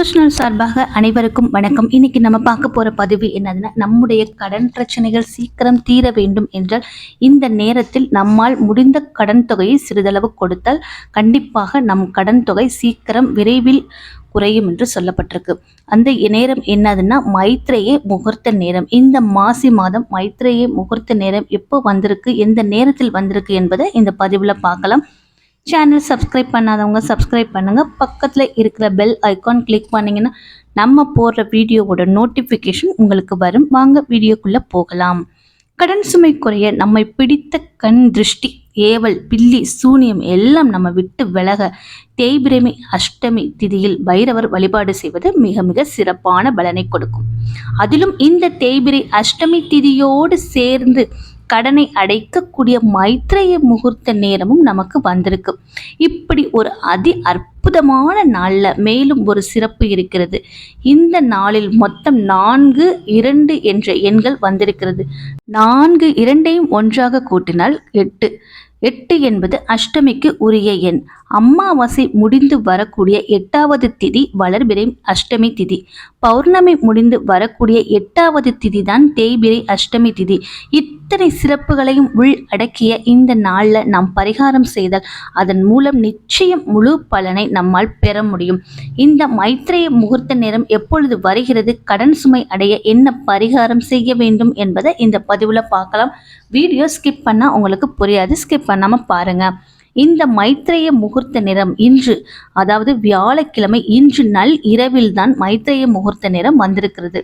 கிருஷ்ணன் சார்பாக அனைவருக்கும் வணக்கம். இன்னைக்கு நம்ம பார்க்க போற பதிவு என்னதுன்னா நம்முடைய கடன் பிரச்சனைகள் சீக்கிரம் தீர வேண்டும் என்றால் இந்த நேரத்தில் நம்மால் முடிந்த கடன் தொகையை சிறிதளவு கொடுத்தால் கண்டிப்பாக நம் கடன் தொகை சீக்கிரம் விரைவில் குறையும் என்று சொல்லப்பட்டிருக்கு. அந்த நேரம் என்னதுன்னா மைத்ரேயே முகூர்த்த நேரம். இந்த மாசி மாதம் மைத்ரேயே முகூர்த்த நேரம் எப்போ வந்திருக்கு எந்த நேரத்தில் வந்திருக்கு என்பதை இந்த பதிவில் பார்க்கலாம். சேனல் சப்ஸ்கிரைப் பண்ணாதவங்க சப்ஸ்கிரைப் பண்ணுங்கள் பக்கத்தில் இருக்கிற பெல் ஐக்கான் கிளிக் பண்ணிங்கன்னா நம்ம போடுற வீடியோவோட நோட்டிஃபிகேஷன் உங்களுக்கு வரும். வாங்க வீடியோக்குள்ளே போகலாம். கடன் சுமை குறைய நம்மை பிடித்த கண் திருஷ்டி ஏவல் பில்லி சூனியம் எல்லாம் நம்ம விட்டு விலக தேய்பிரமி அஷ்டமி திதியில் பைரவர் வழிபாடு செய்வது மிக மிக சிறப்பான பலனை கொடுக்கும். அதிலும் இந்த தேய்பிரை அஷ்டமி திதியோடு சேர்ந்து கடனை அடைக்கக்கூடிய மைத்ரேய முகூர்த்த நேரமும் நமக்கு வந்திருக்கு. இப்படி ஒரு அதி அற்புதமான நாளில் மேலும் ஒரு சிறப்பு இருக்கிறது. இந்த நாளில் மொத்தம் நான்கு இரண்டு என்ற எண்கள் வந்திருக்கிறது. நான்கு இரண்டையும் ஒன்றாக கூட்டினால் எட்டு. எட்டு என்பது அஷ்டமிக்கு உரிய எண். அமாவாசை முடிந்து வரக்கூடிய எட்டாவது திதி வளர்பிறை அஷ்டமி திதி. பௌர்ணமி முடிந்து வரக்கூடிய எட்டாவது திதி தான் தேய்பிரை அஷ்டமி திதி. இத்தனை சிறப்புகளையும் உள் அடக்கிய இந்த நாளில் நாம் பரிகாரம் செய்தால் அதன் மூலம் நிச்சயம் முழு பலனை நம்மால் பெற முடியும். இந்த மைத்திரைய முகூர்த்த நேரம் எப்பொழுது வருகிறது கடன் சுமை அடைய என்ன பரிகாரம் செய்ய வேண்டும் என்பதை இந்த பதிவில் பார்க்கலாம். வீடியோ ஸ்கிப் பண்ணால் உங்களுக்கு புரியாது ஸ்கிப் பண்ணாமல் பாருங்கள் இந்த மைத்ரேய முகூர்த்த நேரம் இன்று அதாவது வியாழக்கிழமை இன்று நல் இரவில்தான் மைத்ரேய முகூர்த்த நேரம் வந்திருக்கிறது.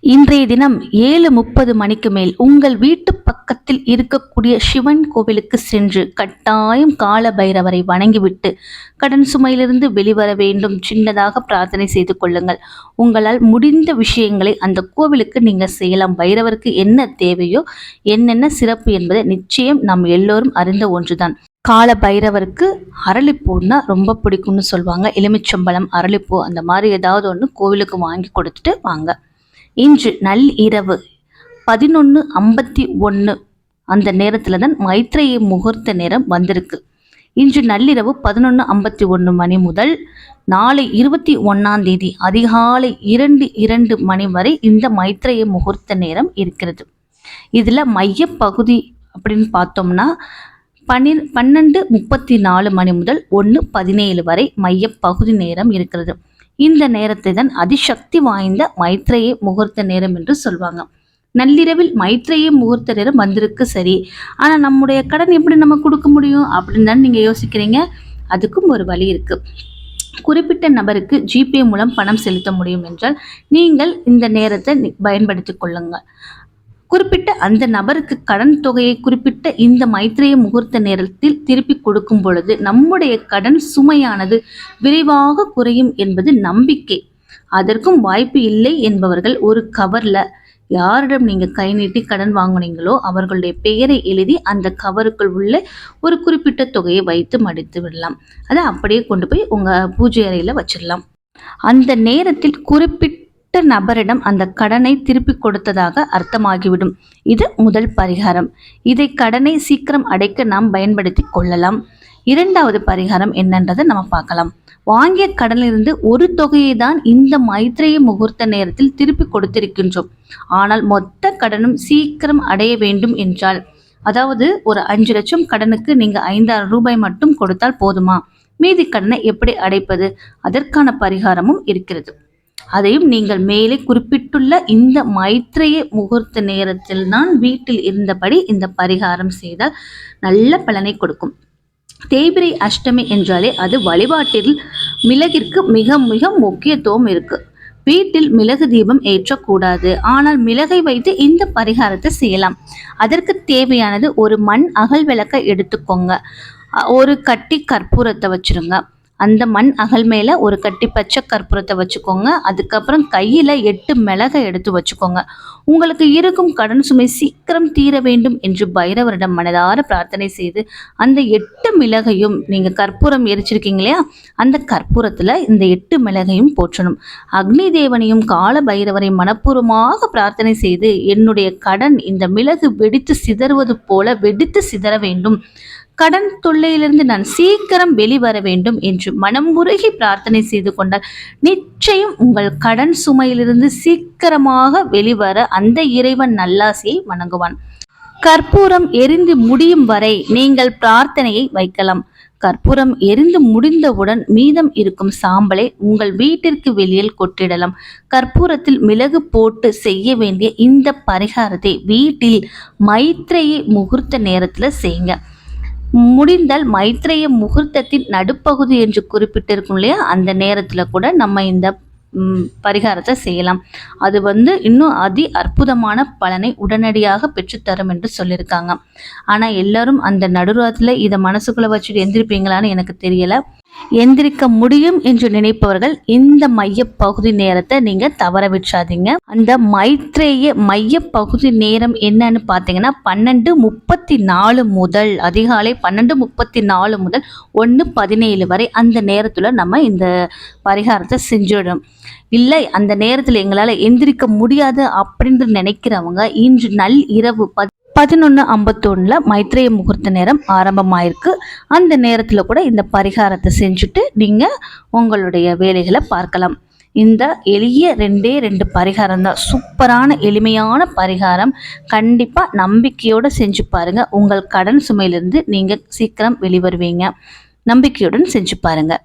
இன்றைய தினம் ஏழு முப்பது மணிக்கு மேல் உங்கள் வீட்டு பக்கத்தில் இருக்கக்கூடிய சிவன் கோவிலுக்கு சென்று கட்டாயம் கால பைரவரை வணங்கிவிட்டு கடன் சுமையிலிருந்து வெளிவர வேண்டும். சின்னதாக பிரார்த்தனை செய்து கொள்ளுங்கள். உங்களால் முடிந்த விஷயங்களை அந்த கோவிலுக்கு நீங்கள் செய்யலாம். பைரவருக்கு என்ன தேவையோ என்னென்ன சிறப்பு என்பதை நிச்சயம் நாம் எல்லோரும் அறிந்த ஒன்றுதான். கால பைரவருக்கு அரளிப்பூன்னா ரொம்ப பிடிக்கும்னு சொல்லுவாங்க. எலுமிச்சம்பழம் அரளிப்பூ அந்த மாதிரி ஏதாவது ஒன்று கோவிலுக்கு வாங்கி கொடுத்துட்டு வாங்க. இன்று நல் இரவு பதினொன்று ஐம்பத்தி ஒன்று அந்த நேரத்தில் தான் மைத்ரேய முகூர்த்த நேரம் வந்திருக்கு. இன்று நள்ளிரவு பதினொன்று ஐம்பத்தி ஒன்று மணி முதல் நாளை இருபத்தி ஒன்றாம் தேதி அதிகாலை இரண்டு இரண்டு மணி வரை இந்த மைத்ரேய முகூர்த்த நேரம் இருக்கிறது. இதில் மையப்பகுதி அப்படின்னு பார்த்தோம்னா பன்னி பன்னெண்டு முப்பத்தி நாலு மணி முதல் ஒன்று பதினேழு வரை மைய பகுதி நேரம் இருக்கிறது. இந்த நேரத்தை தான் அதிசக்தி வாய்ந்த மைத்ரேய முகூர்த்த நேரம் என்று சொல்லுவாங்க நள்ளிரவில் மைத்ரேய முகூர்த்த நேரம் வந்திருக்கு சரி. ஆனால் நம்முடைய கடன் எப்படி நம்ம கொடுக்க முடியும் அப்படின்னு தான் நீங்கள் யோசிக்கிறீங்க? அதுக்கும் ஒரு வழி இருக்குது குறிப்பிட்ட நபருக்கு ஜிபே மூலம் பணம் செலுத்த முடியும் என்றால் நீங்கள் இந்த நேரத்தை பயன்படுத்தி கொள்ளுங்கள் குறிப்பிட்ட அந்த நபருக்கு கடன் தொகையை குறிப்பிட்ட இந்த மைத்திரிய முகூர்த்த நேரத்தில் திருப்பி கொடுக்கும் பொழுது நம்முடைய கடன் சுமையானது விரைவாக குறையும் என்பது நம்பிக்கை. அதற்கும் வாய்ப்பு இல்லை என்பவர்கள் ஒரு கவர்ல யாரிடம் நீங்க கை நீட்டி கடன் வாங்குனீங்களோ அவர்களுடைய பெயரை எழுதி அந்த கவருக்குள் உள்ள ஒரு குறிப்பிட்ட தொகையை வைத்து மடித்து விடலாம். அதை அப்படியே கொண்டு போய் உங்க பூஜை அறையில வச்சிடலாம். அந்த நேரத்தில் குறிப்பிட்ட நபரிடம் அந்த கடனை திருப்பி கொடுத்ததாக அர்த்தமாகிவிடும். இது முதல் பரிகாரம். இதை கடனை சீக்கிரம் அடைக்க நாம் பயன்படுத்தி கொள்ளலாம். இரண்டாவது பரிகாரம் என்னன்றதை நம்ம பார்க்கலாம். வாங்கிய கடனிலிருந்து ஒரு தொகையை தான் இந்த மைத்திரைய முகூர்த்த நேரத்தில் திருப்பி கொடுத்திருக்கின்றோம். ஆனால் மொத்த கடனும் சீக்கிரம் அடைய வேண்டும் என்றால் அதாவது ஒரு அஞ்சு லட்சம் கடனுக்கு நீங்க ஐந்தாயிரம் ரூபாய் மட்டும் கொடுத்தால் போதுமா? மீதி கடனை எப்படி அடைப்பது? அதற்கான பரிகாரமும் இருக்கிறது. அதையும் நீங்கள் மேலே குறிப்பிட்டுள்ள இந்த மைத்ரேய முகூர்த்த நேரத்தில் தான் வீட்டில் இருந்தபடி இந்த பரிகாரம் செய்தால் நல்ல பலனை கொடுக்கும். தேய்பிரை அஷ்டமி என்றாலே அது வழிபாட்டில் மிளகிற்கு மிக மிக முக்கியத்துவம் இருக்கு. வீட்டில் மிளகு தீபம் ஏற்றக்கூடாது. ஆனால் மிளகை வைத்து இந்த பரிகாரத்தை செய்யலாம். அதற்கு தேவையானது ஒரு மண் அகல் விளக்க எடுத்துக்கோங்க. ஒரு கட்டி கற்பூரத்தை வச்சிருங்க. அந்த மண் அகல் மேலே ஒரு கட்டி பச்சை கற்பூரத்தை வச்சுக்கோங்க. அதுக்கப்புறம் கையில் எட்டு மிளகை எடுத்து வச்சுக்கோங்க. உங்களுக்கு இருக்கும் கடன் சுமை சீக்கிரம் தீர வேண்டும் என்று பைரவரிடம் மனதார பிரார்த்தனை செய்து அந்த எட்டு மிளகையும் நீங்கள் கற்பூரம் எரிச்சிருக்கீங்க இல்லையா? அந்த கற்பூரத்தில் இந்த எட்டு மிளகையும் போற்றணும். அக்னி தேவனையும் கால பைரவரை மனப்பூர்வமாக பிரார்த்தனை செய்து என்னுடைய கடன் இந்த மிளகு வெடித்து சிதறுவது போல வெடித்து சிதற வேண்டும். கடன் தொல்லையிலிருந்து நான் சீக்கிரம் வெளிவர வேண்டும் என்று மனமுருகி பிரார்த்தனை செய்து கொண்டால் நிச்சயம் உங்கள் கடன் சுமையிலிருந்து சீக்கிரமாக வெளிவர அந்த இறைவன் நல்லாசியை வணங்குவான். கற்பூரம் எரிந்து முடியும் வரை நீங்கள் பிரார்த்தனையை வைக்கலாம். கற்பூரம் எரிந்து முடிந்தவுடன் மீதம் இருக்கும் சாம்பலை உங்கள் வீட்டிற்கு வெளியில் கொட்டிடலாம். கற்பூரத்தில் மிளகு போட்டு செய்ய வேண்டிய இந்த பரிகாரத்தை வீட்டில் மைத்திரையை முகூர்த்த நேரத்தில் செய்யுங்க. முடிந்தால் மைத்ரேய முகூர்த்தத்தின் நடுப்பகுதி என்று குறிப்பிட்டிருக்கும் இல்லையா? அந்த நேரத்தில் கூட நம்ம இந்த பரிகாரத்தை செய்யலாம். அது வந்து இன்னும் அதி அற்புதமான பலனை உடனடியாக பெற்றுத்தரும் என்று சொல்லியிருக்காங்க. ஆனால் எல்லாரும் அந்த நடுராத்தில் இதை மனசுக்குள்ளே வச்சுட்டு எந்திரிப்பீங்களான்னு எனக்கு தெரியலை. எந்திரிக்க முடியும் என்று நினைப்பவர்கள் இந்த மைய பகுதி நேரத்தை நீங்க தவற விட்றாதீங்க அந்த மைத்ரேய மைய பகுதி நேரம் என்னன்னு பார்த்தீங்கன்னா பன்னெண்டு முப்பத்தி நாலு முதல் அதிகாலை பன்னெண்டு முப்பத்தி நாலு முதல் ஒன்று பதினேழு வரை அந்த நேரத்தில் நம்ம இந்த பரிகாரத்தை செஞ்சிடும் இல்லை அந்த நேரத்தில் எங்களால் எந்திரிக்க முடியாது அப்படின்னு நினைக்கிறவங்க இன்று நல் இரவு பதினொன்று ஐம்பத்தொன்னில் மைத்ரேய முகூர்த்த நேரம் ஆரம்பமாயிருக்கு. அந்த நேரத்தில் கூட இந்த பரிகாரத்தை செஞ்சுட்டு நீங்கள் உங்களுடைய வேலைகளை பார்க்கலாம். இந்த எளிய ரெண்டே ரெண்டு பரிகாரம் தான். சூப்பரான எளிமையான பரிகாரம். கண்டிப்பாக நம்பிக்கையோடு செஞ்சு பாருங்கள் உங்கள் கடன் சுமையிலிருந்து நீங்கள் சீக்கிரம் வெளிவருவீங்க. நம்பிக்கையுடன் செஞ்சு பாருங்கள்